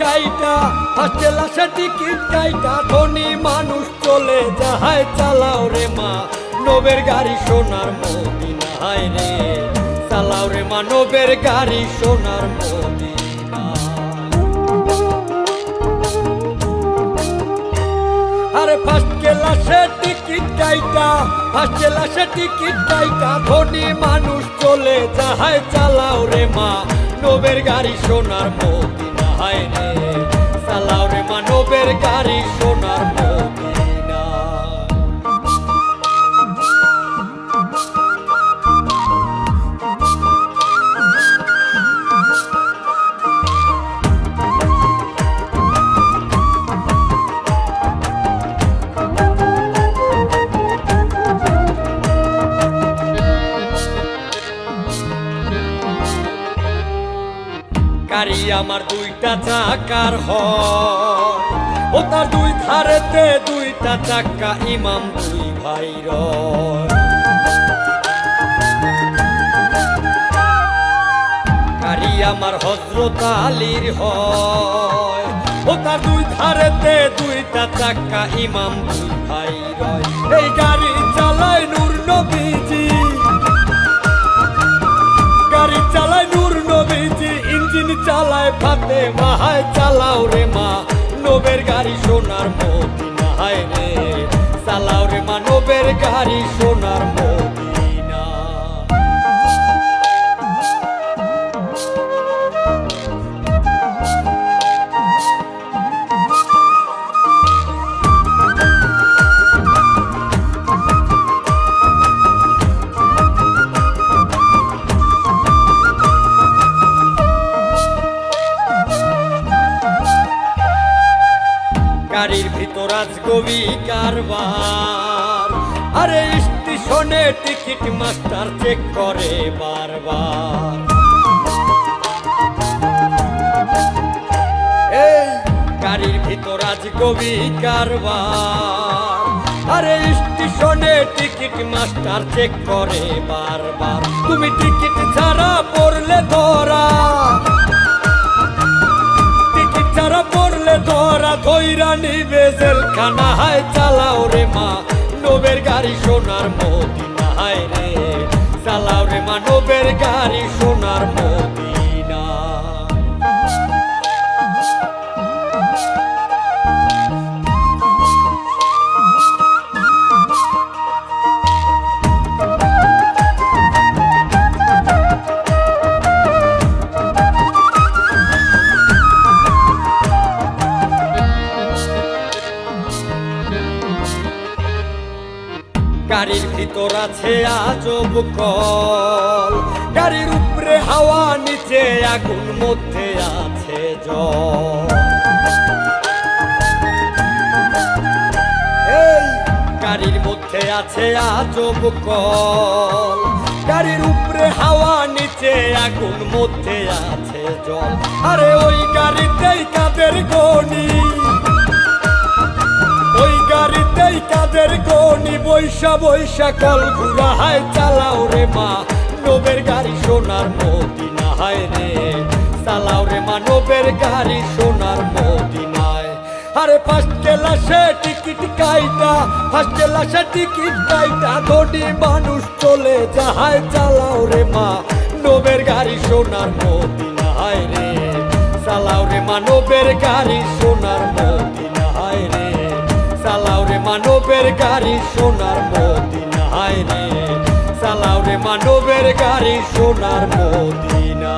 কাইটা ফার্স্টে লাশে টিকিট কাইটা। ধনী মানুষ চলে যাহাই চালাও রে মা, নবের গাড়ি সোনার মদিনায় রে। চালাও রে মা, নবের গাড়ি সোনার মদিনা। আরে ফার্স্ট ক্লাসে টিকিট কাইটা ফার্স্ট ক্লাসে টিকিট কাইটা। ধনী মানুষ চলে যাহাই চালাও রে মা নবের গাড়ি সোনার মদিনা হায় রে। সালাউরে রে মা নবের গাড়ি সোনার মদিনা গাড়ি আমার দুইটা চাকার হয়। ও তার দুই ধারেতে দুইটা চাকা, ইমাম দুই ভাই গাড়ি আমার হজরত আলীর হয়। ও তার দুই ধারেতে দুইটা চাকা, ইমাম দুই ভাই রয় চালায় ফাতে মাহায় চালাও রে মা, নবের গাড়ি সোনার মতি নাহায় রে, চালাও রে মা, নবের গাড়ি সোনার মদিনা আজ কারবার। আরে স্টেশনে টিকিট মাস্টার চেক করে বারবার। এই গাড়ির ভিতর আজ গবি কারবার। আরে স্টেশনে টিকিট মাস্টার চেক করে বারবার। তুমি টিকিট ছাড়া পড়লে ধরা। ধরা নিবে জেলখানা, হায় চালাও রে মা, নবের গাড়ি সোনার মদিনা হায় রে। চালাও রে মা, নবের গাড়ি সোনার গাড়ির ভিতর আছে আজব কল। গাড়ির উপরে হাওয়া, নিচে আগুন, মধ্যে আছে জল। গাড়ির মধ্যে আছে আজব কল। গাড়ির উপরে হাওয়া, নিচে আগুন, মধ্যে আছে জল। আরে ওই গাড়িতেই কাদের গনি বৈশা বৈশা কল ঘুরা হায় চালাও রে মা, নবের গাড়ি সোনার মদিনা হায় রে। চালাও রে মা, নবের গাড়ি সোনার মদিনায়। আরে ফার্স্ট ক্লাসে টিকিট কাইটা ফার্স্ট ক্লাসে টিকিট কাইটা, ধনী মানুষ চলে যাহায় চালাও রে মা, নবের গাড়ি সোনার মদিনা হায় রে। চালাও রে মা, নবের গাড়ি সোনার রে। মানবের গাড়ি সোনার মদিনা হায় রে। চালাও রে মানবের গাড়ি সোনার মদিনা